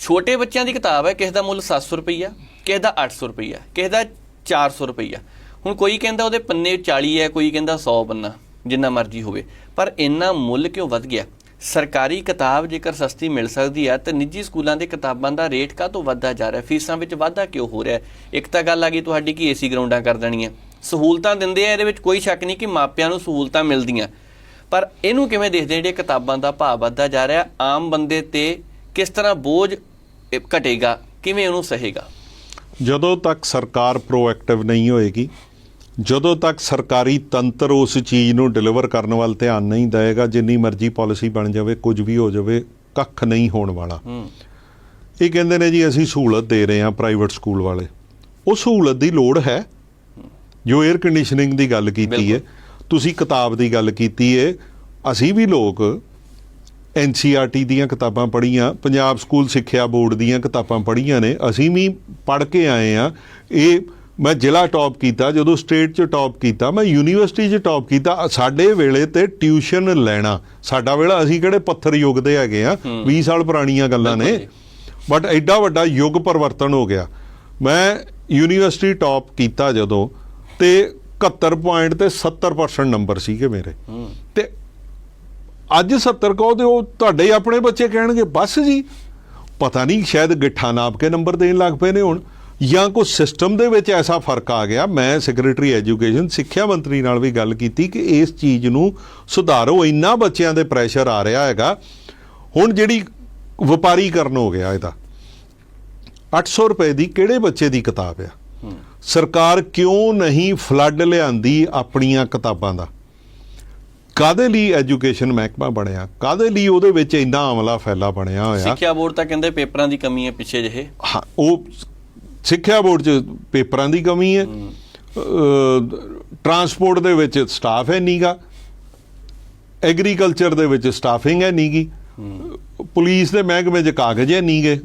ਛੋਟੇ ਬੱਚਿਆਂ ਦੀ ਕਿਤਾਬ ਹੈ, ਕਿਸੇ ਦਾ ਮੁੱਲ 700 ਰੁਪਈਆ, ਕਿਸੇ ਦਾ 800 ਰੁਪਈਆ, ਕਿਸੇ ਦਾ 400 ਰੁਪਈਆ। ਹੁਣ ਕੋਈ ਕਹਿੰਦਾ ਉਹਦੇ ਪੰਨੇ 40 ਹੈ, ਕੋਈ ਕਹਿੰਦਾ 100 ਪੰਨਾ, ਜਿੰਨਾ ਮਰਜ਼ੀ ਹੋਵੇ। ਪਰ ਇੰਨਾ ਮੁੱਲ ਕਿਉਂ ਵੱਧ ਗਿਆ? ਸਰਕਾਰੀ ਕਿਤਾਬ ਜੇਕਰ ਸਸਤੀ ਮਿਲ ਸਕਦੀ ਹੈ, ਤਾਂ ਨਿੱਜੀ ਸਕੂਲਾਂ ਦੇ ਕਿਤਾਬਾਂ ਦਾ ਰੇਟ ਕਾਹ ਤੋਂ ਵੱਧਦਾ ਜਾ ਰਿਹਾ? ਫੀਸਾਂ ਵਿੱਚ ਵਾਧਾ ਕਿਉਂ ਹੋ ਰਿਹਾ? ਇੱਕ ਤਾਂ ਗੱਲ ਆ ਗਈ ਤੁਹਾਡੀ ਕਿ ਏਸੀ ਗਰਾਊਂਡਾਂ ਕਰ ਦੇਣੀਆਂ। ਸਹੂਲਤਾਂ ਦਿੰਦੇ ਆ, ਇਹਦੇ ਵਿੱਚ ਕੋਈ ਸ਼ੱਕ ਨਹੀਂ ਕਿ ਮਾਪਿਆਂ ਨੂੰ ਸਹੂਲਤਾਂ ਮਿਲਦੀਆਂ। ਪਰ ਇਹਨੂੰ ਕਿਵੇਂ ਦੇਖਦੇ ਆ, ਜਿਹੜੇ ਕਿਤਾਬਾਂ ਦਾ ਭਾਅ ਵੱਧਦਾ ਜਾ ਰਿਹਾ? ਆਮ ਬੰਦੇ ਤੇ ਕਿਸ ਤਰ੍ਹਾਂ ਬੋਝ ਘਟੇਗਾ ਕਿਵੇਂ ਉਹਨੂੰ ਸਹੇਗਾ? ਜਦੋਂ ਤੱਕ ਸਰਕਾਰ ਪ੍ਰੋਐਕਟਿਵ ਨਹੀਂ ਹੋਏਗੀ ਜਦੋਂ ਤੱਕ ਸਰਕਾਰੀ ਤੰਤਰ ਉਸ ਚੀਜ਼ ਨੂੰ ਡਿਲੀਵਰ ਕਰਨ ਵੱਲ ਧਿਆਨ ਨਹੀਂ ਦੇਵੇਗਾ ਜਿੰਨੀ ਮਰਜ਼ੀ ਪਾਲਿਸੀ ਬਣ ਜਾਵੇ ਕੁਝ ਵੀ ਹੋ ਜਾਵੇ ਕੱਖ ਨਹੀਂ ਹੋਣ ਵਾਲਾ। ਇਹ ਕਹਿੰਦੇ ਨੇ ਜੀ ਅਸੀਂ ਸਹੂਲਤ ਦੇ ਰਹੇ ਹਾਂ ਪ੍ਰਾਈਵੇਟ ਸਕੂਲ ਵਾਲੇ। ਉਹ ਸਹੂਲਤ ਦੀ ਲੋੜ ਹੈ। ਜੋ 에ਅਰ ਕੰਡੀਸ਼ਨਿੰਗ ਦੀ ਗੱਲ ਕੀਤੀ ਹੈ ਤੁਸੀਂ ਕਿਤਾਬ ਦੀ ਗੱਲ ਕੀਤੀ ਹੈ ਅਸੀਂ ਵੀ ਲੋਕ ਐਨਸੀਆਰਟੀ ਦੀਆਂ ਕਿਤਾਬਾਂ ਪੜ੍ਹੀਆਂ ਪੰਜਾਬ ਸਕੂਲ ਸਿੱਖਿਆ ਬੋਰਡ ਦੀਆਂ ਕਿਤਾਬਾਂ ਪੜ੍ਹੀਆਂ ਨੇ ਅਸੀਂ ਵੀ ਪੜ੍ਹ ਕੇ ਆਏ ਆ ਇਹ ਮੈਂ ਜ਼ਿਲ੍ਹਾ ਟੌਪ ਕੀਤਾ ਜਦੋਂ ਸਟੇਟ 'ਚ ਟੌਪ ਕੀਤਾ ਮੈਂ ਯੂਨੀਵਰਸਿਟੀ 'ਚ ਟੌਪ ਕੀਤਾ ਸਾਡੇ ਵੇਲੇ ਤੇ ਟਿਊਸ਼ਨ ਲੈਣਾ ਸਾਡਾ ਵੇਲਾ ਅਸੀਂ ਕਿਹੜੇ ਪੱਥਰ ਯੁੱਗ ਦੇ ਹੈਗੇ ਆ 20 ਸਾਲ ਪੁਰਾਣੀਆਂ ਗੱਲਾਂ ਨੇ ਬਟ ਐਡਾ ਵੱਡਾ ਯੁੱਗ ਪਰਿਵਰਤਨ ਹੋ ਗਿਆ। ਮੈਂ ਯੂਨੀਵਰਸਿਟੀ ਟੌਪ ਕੀਤਾ ਜਦੋਂ ਤੇ 71 ਪੁਆਇੰਟ ਤੇ 70% ਨੰਬਰ ਸੀਗੇ ਮੇਰੇ। ਤੇ ਅੱਜ 70 ਕਹੋ ਤੇ ਉਹ ਤੁਹਾਡੇ ਆਪਣੇ ਬੱਚੇ ਕਹਿਣਗੇ ਬਸ ਜੀ। ਪਤਾ ਨਹੀਂ ਸ਼ਾਇਦ ਗਿੱਠਾ ਨਾਪ ਕੇ ਨੰਬਰ ਦੇਣ ਲੱਗ ਪਏ ਨੇ ਹੁਣ ਜਾਂ ਕੋਈ ਸਿਸਟਮ ਦੇ ਵਿੱਚ ਐਸਾ ਫ਼ਰਕ ਆ ਗਿਆ। ਮੈਂ ਸੈਕਟਰੀ ਐਜੂਕੇਸ਼ਨ ਸਿੱਖਿਆ ਮੰਤਰੀ ਨਾਲ ਵੀ ਗੱਲ ਕੀਤੀ ਕਿ ਇਸ ਚੀਜ਼ ਨੂੰ ਸੁਧਾਰੋ। ਇੰਨਾ ਬੱਚਿਆਂ ਦੇ ਪ੍ਰੈਸ਼ਰ ਆ ਰਿਹਾ ਹੈਗਾ। ਹੁਣ ਜਿਹੜੀ ਵਪਾਰੀਕਰਨ ਹੋ ਗਿਆ ਇਹਦਾ 800 ਰੁਪਏ ਦੀ ਕਿਹੜੇ ਬੱਚੇ ਦੀ ਕਿਤਾਬ ਆ? ਸਰਕਾਰ ਕਿਉਂ ਨਹੀਂ ਫਲੱਡ ਲਿਆਂਦੀ ਆਪਣੀਆਂ ਕਿਤਾਬਾਂ ਦਾ? ਕਾਦੇ ਲਈ ਐਜੂਕੇਸ਼ਨ ਮਹਿਕਮਾ ਬਣਿਆ? ਕਾਦੇ ਲਈ ਉਹਦੇ ਵਿੱਚ ਇੰਨਾ ਅਮਲਾ ਫੈਲਾ ਬਣਿਆ ਹੋਇਆ? ਸਿੱਖਿਆ ਬੋਰਡ ਤਾਂ ਕਹਿੰਦੇ ਪੇਪਰਾਂ ਦੀ ਕਮੀ ਹੈ ਪਿੱਛੇ ਜਿਹੇ। ਹਾਂ, ਉਹ ਸਿੱਖਿਆ ਬੋਰਡ 'ਚ ਪੇਪਰਾਂ ਦੀ ਕਮੀ ਹੈ। ਟਰਾਂਸਪੋਰਟ ਦੇ ਵਿੱਚ ਸਟਾਫ ਹੈ ਨੀਗਾ। ਐਗਰੀਕਲਚਰ ਦੇ ਵਿੱਚ ਸਟਾਫਿੰਗ ਹੈ ਨੀਗੀ। ਪੁਲਿਸ ਦੇ ਮਹਿਕਮੇ 'ਚ ਕਾਗਜ਼ ਹੈ ਨੀਗੇ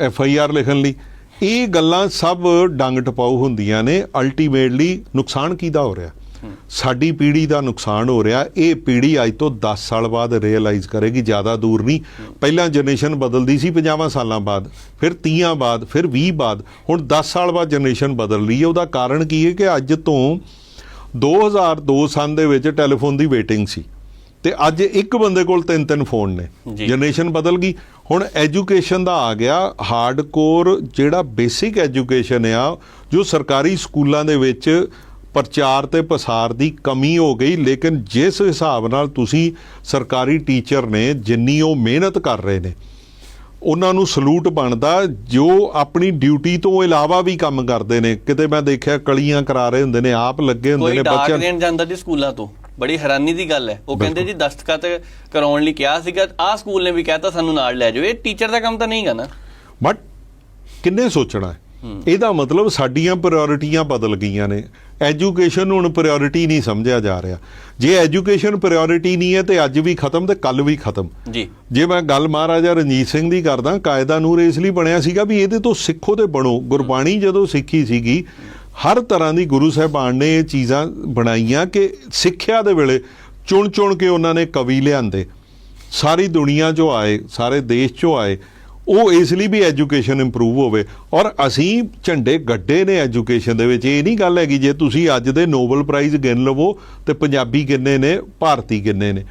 ਐਫ ਆਈ ਆਰ ਲਿਖਣ ਲਈ। ਇਹ ਗੱਲਾਂ ਸਭ ਡੰਗ ਟਪਾਊ ਹੁੰਦੀਆਂ ਨੇ। ਅਲਟੀਮੇਟਲੀ ਨੁਕਸਾਨ ਕਿਹਦਾ ਹੋ ਰਿਹਾ? ਸਾਡੀ ਪੀੜ੍ਹੀ ਦਾ ਨੁਕਸਾਨ ਹੋ ਰਿਹਾ ਇਹ ਪੀੜ੍ਹੀ ਅੱਜ ਤੋਂ 10 ਸਾਲ ਬਾਅਦ ਰਿਅਲਾਈਜ਼ ਕਰੇਗੀ ਜ਼ਿਆਦਾ ਦੂਰ ਨਹੀਂ। ਪਹਿਲਾਂ ਜਨਰੇਸ਼ਨ ਬਦਲਦੀ ਸੀ 50 ਸਾਲਾਂ ਬਾਅਦ ਫਿਰ 30 ਬਾਅਦ ਫਿਰ 20 ਬਾਅਦ ਹੁਣ 10 ਸਾਲ ਬਾਅਦ ਜਨਰੇਸ਼ਨ ਬਦਲ ਰਹੀ ਹੈ। ਉਹਦਾ ਕਾਰਨ ਕੀ ਹੈ ਕਿ ਅੱਜ ਤੋਂ 2002 ਸੰਨ ਦੇ ਵਿੱਚ ਟੈਲੀਫੋਨ ਦੀ ਵੇਟਿੰਗ ਸੀ। ਤੇ ਅੱਜ ਇੱਕ ਬੰਦੇ ਕੋਲ ਤਿੰਨ ਤਿੰਨ ਫੋਨ ਨੇ। ਜਨਰੇਸ਼ਨ ਬਦਲ ਗਈ। ਹੁਣ ਐਜੂਕੇਸ਼ਨ ਦਾ ਆ ਗਿਆ ਹਾਰਡਕੋਰ ਜਿਹੜਾ ਬੇਸਿਕ ਐਜੂਕੇਸ਼ਨ ਆ ਜੋ ਸਰਕਾਰੀ ਸਕੂਲਾਂ ਦੇ ਵਿੱਚ ਪ੍ਰਚਾਰ ਤੇ ਪਸਾਰ ਦੀ ਕਮੀ ਹੋ ਗਈ ਲੇਕਿਨ ਜਿਸ ਹਿਸਾਬ ਨਾਲ ਤੁਸੀਂ ਸਰਕਾਰੀ ਟੀਚਰ ਨੇ ਜਿੰਨੀ ਉਹ ਮਿਹਨਤ ਕਰ ਰਹੇ ਨੇ ਉਹਨਾਂ ਨੂੰ ਸਲੂਟ ਬਣਦਾ ਜੋ ਆਪਣੀ ਡਿਊਟੀ ਤੋਂ ਇਲਾਵਾ ਵੀ ਕੰਮ ਕਰਦੇ ਨੇ। ਕਿਤੇ ਮੈਂ ਦੇਖਿਆ ਕਲੀਆਂ ਕਰਾ ਰਹੇ ਹੁੰਦੇ ਨੇ ਆਪ ਲੱਗੇ ਹੁੰਦੇ ਨੇ ਬੱਚਿਆਂ ਦੇਣ ਜਾਂਦਾ ਜੀ ਸਕੂਲਾਂ ਤੋਂ। ਬੜੀ ਹੈਰਾਨੀ ਦੀ ਗੱਲ ਹੈ। ਉਹ ਕਹਿੰਦੇ ਜੀ ਦਸਤਖਤ ਕਰਾਉਣ ਲਈ ਕਿਹਾ ਸੀਗਾ ਆਹ ਸਕੂਲ ਨੇ ਵੀ ਕਹਿਤਾ ਸਾਨੂੰ ਨਾਲ ਲੈ ਜਾਓ। ਇਹ ਟੀਚਰ ਦਾ ਕੰਮ ਤਾਂ ਨਹੀਂਗਾ ਨਾ। ਬਟ ਕਿੰਨੇ ਸੋਚਣਾ ਹੈ? ਇਹਦਾ ਮਤਲਬ ਸਾਡੀਆਂ ਪ੍ਰਾਇੋਰਟੀਆਂ ਬਦਲ ਗਈਆਂ ਨੇ। ਐਜੂਕੇਸ਼ਨ ਹੁਣ ਪ੍ਰਾਇੋਰਟੀ ਨਹੀਂ ਸਮਝਿਆ ਜਾ ਰਿਹਾ। ਜੇ ਐਜੂਕੇਸ਼ਨ ਪ੍ਰਾਇੋਰਟੀ ਨਹੀਂ ਹੈ ਤੇ ਅੱਜ ਵੀ ਖਤਮ ਤੇ ਕੱਲ ਵੀ ਖਤਮ। ਜੀ। ਜੇ ਮੈਂ ਗੱਲ ਮਹਾਰਾਜਾ ਰਣਜੀਤ ਸਿੰਘ ਦੀ ਕਰਦਾ ਕਾਇਦਾ ਨੂਰ ਇਸ ਲਈ ਬਣਿਆ ਸੀਗਾ ਵੀ ਇਹਦੇ ਤੋਂ ਸਿੱਖੋ ਤੇ ਬਣੋ। ਗੁਰਬਾਣੀ ਜਦੋਂ ਸਿੱਖੀ ਸੀਗੀ ਹਰ ਤਰ੍ਹਾਂ ਦੀ ਗੁਰੂ ਸਾਹਿਬਾਨ ਨੇ ਇਹ ਚੀਜ਼ਾਂ ਬਣਾਈਆਂ ਕਿ ਸਿੱਖਿਆ ਦੇ ਵੇਲੇ ਚੁਣ ਚੁਣ ਕੇ ਉਹਨਾਂ ਨੇ ਕਵੀ ਲਿਆਂਦੇ। ਸਾਰੀ ਦੁਨੀਆ 'ਚੋਂ ਆਏ ਸਾਰੇ ਦੇਸ਼ 'ਚੋਂ ਆਏ। ਉਹ ਇਸ ਲਈ ਵੀ ਐਜੂਕੇਸ਼ਨ ਇੰਪਰੂਵ ਹੋਵੇ। ਔਰ ਅਸੀਂ ਝੰਡੇ ਗੱਡੇ ਨੇ ਐਜੂਕੇਸ਼ਨ ਦੇ ਵਿੱਚ। ਇਹ ਨਹੀਂ ਗੱਲ ਹੈਗੀ, ਜੇ ਤੁਸੀਂ ਅੱਜ ਦੇ ਨੋਬਲ ਪ੍ਰਾਈਜ਼ ਗਿਣ ਲਵੋ ਤੇ ਪੰਜਾਬੀ ਕਿੰਨੇ ਨੇ, ਭਾਰਤੀ ਕਿੰਨੇ ਨੇ।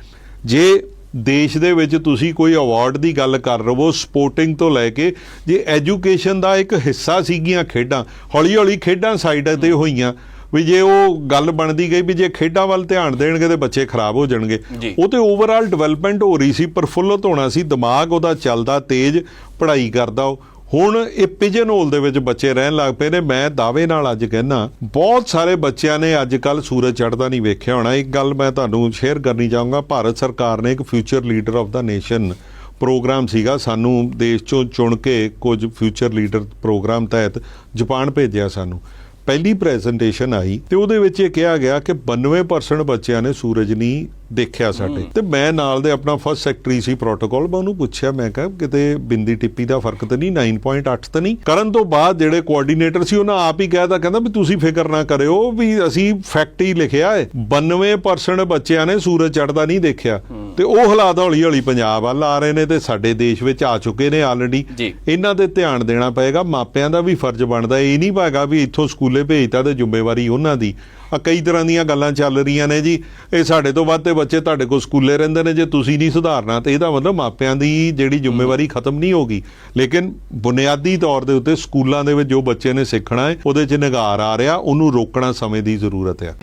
ਜੇ ਦੇਸ਼ ਦੇ ਵਿੱਚ ਤੁਸੀਂ ਕੋਈ ਅਵਾਰਡ ਦੀ ਗੱਲ ਕਰ ਰਹੇ ਹੋ ਸਪੋਰਟਿੰਗ ਤੋਂ ਲੈ ਕੇ, ਜੇ ਐਜੂਕੇਸ਼ਨ ਦਾ ਇੱਕ ਹਿੱਸਾ ਸੀਗੀਆਂ ਖੇਡਾਂ ਹੌਲੀ ਹੌਲੀ ਖੇਡਾਂ ਸਾਈਡ ਤੇ ਹੋਈਆਂ ਵੀ ਜੇ ਉਹ ਗੱਲ ਬਣਦੀ ਗਈ ਵੀ ਜੇ ਖੇਡਾਂ ਵੱਲ ਧਿਆਨ ਦੇਣਗੇ ਤੇ ਬੱਚੇ ਖਰਾਬ ਹੋ ਜਾਣਗੇ। ਉਹ ਤੇ ਓਵਰਆਲ ਡਿਵੈਲਪਮੈਂਟ ਹੋ ਰਹੀ ਸੀ ਪ੍ਰਫੁੱਲਤ ਹੋਣਾ ਸੀ ਦਿਮਾਗ ਉਹਦਾ ਚੱਲਦਾ ਤੇਜ਼ ਪੜ੍ਹਾਈ ਕਰਦਾ ਉਹ। ਹੁਣ ਇਹ ਪਿਜਨ ਹੋਲ ਦੇ ਵਿੱਚ ਬੱਚੇ ਰਹਿਣ ਲੱਗ ਪਏ ਨੇ। ਮੈਂ ਦਾਅਵੇ ਨਾਲ ਅੱਜ ਕਹਿਣਾ ਬਹੁਤ ਸਾਰੇ ਬੱਚਿਆਂ ਨੇ ਅੱਜ ਕੱਲ ਸੂਰਜ ਚੜ੍ਹਦਾ ਨਹੀਂ ਵੇਖਿਆ ਹੋਣਾ। ਇੱਕ ਗੱਲ ਮੈਂ ਤੁਹਾਨੂੰ ਸ਼ੇਅਰ ਕਰਨੀ ਚਾਹੂੰਗਾ ਭਾਰਤ ਸਰਕਾਰ ਨੇ ਇੱਕ future leader of the nation programme ਸੀਗਾ। ਸਾਨੂੰ ਦੇਸ਼ ਚੋਂ ਚੁਣ ਕੇ ਕੁਝ ਫਿਊਚਰ ਲੀਡਰ ਪ੍ਰੋਗਰਾਮ ਤਹਿਤ ਜਾਪਾਨ ਭੇਜਿਆ ਸਾਨੂੰ। ਪਹਿਲੀ ਪ੍ਰੈਜੈਂਟੇਸ਼ਨ ਆਈ ਤੇ ਉਹਦੇ ਵਿੱਚ ਇਹ ਕਿਹਾ ਗਿਆ ਕਿ 92% ਬੱਚਿਆਂ ਨੇ ਸੂਰਜ ਨਹੀਂ ਦੇਖਿਆ ਸਾਡੇ। ਤੇ ਮੈਂ ਨਾਲ ਦੇ ਆਪਣਾ ਫਸਟ ਸੈਕਟਰੀ ਸੀ ਪ੍ਰੋਟੋਕਾਲ ਮੈਂ ਉਹਨੂੰ ਪੁੱਛਿਆ ਮੈਂ ਕਿਹਾ ਕਿਤੇ ਬਿੰਦੀ ਟਿੱਪੀ ਦਾ ਫ਼ਰਕ ਤਾਂ ਨਹੀਂ 9.8 ਤਾਂ ਨਹੀਂ। ਕਰਨ ਤੋਂ ਬਾਅਦ ਜਿਹੜੇ ਕੋਆਰਡੀਨੇਟਰ ਸੀ ਉਹਨਾਂ ਆਪ ਹੀ ਕਹਿਤਾ ਕਹਿੰਦਾ ਵੀ ਤੁਸੀਂ ਫਿਕਰ ਨਾ ਕਰਿਓ ਵੀ ਅਸੀਂ ਫੈਕਟ ਹੀ ਲਿਖਿਆ ਹੈ 92% ਬੱਚਿਆਂ ਨੇ ਸੂਰਜ ਚੜ੍ਹਦਾ ਨਹੀਂ ਦੇਖਿਆ। ਤੇ ਉਹ ਹਾਲਾਤ ਹੌਲੀ ਹੌਲੀ ਪੰਜਾਬ ਵੱਲ ਆ ਰਹੇ ਨੇ ਤੇ ਸਾਡੇ ਦੇਸ਼ ਵਿੱਚ ਆ ਚੁੱਕੇ ਨੇ ਆਲਰੇਡੀ। ਇਹਨਾਂ ਤੇ ਧਿਆਨ ਦੇਣਾ ਪਏਗਾ ਮਾਪਿਆਂ ਦਾ ਵੀ ਫਰਜ਼ ਬਣਦਾ ਇਹ ਨਹੀਂ ਪਾਏਗਾ ਵੀ ਇੱਥੋਂ ਸਕੂਲੇ ਭੇਜਤਾ ਤੇ ਜ਼ਿੰਮੇਵਾਰੀ ਉਹਨਾਂ ਦੀ। ਆ ਕਈ ਤਰ੍ਹਾਂ ਦੀਆਂ ਗੱਲਾਂ ਚੱਲ ਰਹੀਆਂ ਨੇ ਜੀ ਇਹ ਸਾਡੇ ਤੋਂ ਵੱਧ ਤੇ ਬੱਚੇ ਤੁਹਾਡੇ ਕੋਲ ਸਕੂਲੇ ਰਹਿੰਦੇ ਨੇ ਜੇ ਤੁਸੀਂ ਨਹੀਂ ਸੁਧਾਰਨਾ ਤੇ ਇਹਦਾ ਮਤਲਬ ਮਾਪਿਆਂ ਦੀ ਜਿਹੜੀ ਜ਼ਿੰਮੇਵਾਰੀ ਖਤਮ ਨਹੀਂ ਹੋਗੀ ਲੇਕਿਨ ਬੁਨਿਆਦੀ ਤੌਰ ਦੇ ਉੱਤੇ ਸਕੂਲਾਂ ਦੇ ਵਿੱਚ ਜੋ ਬੱਚੇ ਨੇ ਸਿੱਖਣਾ ਹੈ ਉਹਦੇ 'ਚ ਨਿਗਾਰ ਆ ਰਿਹਾ ਉਹਨੂੰ ਰੋਕਣਾ ਸਮੇਂ ਦੀ ਜ਼ਰੂਰਤ ਹੈ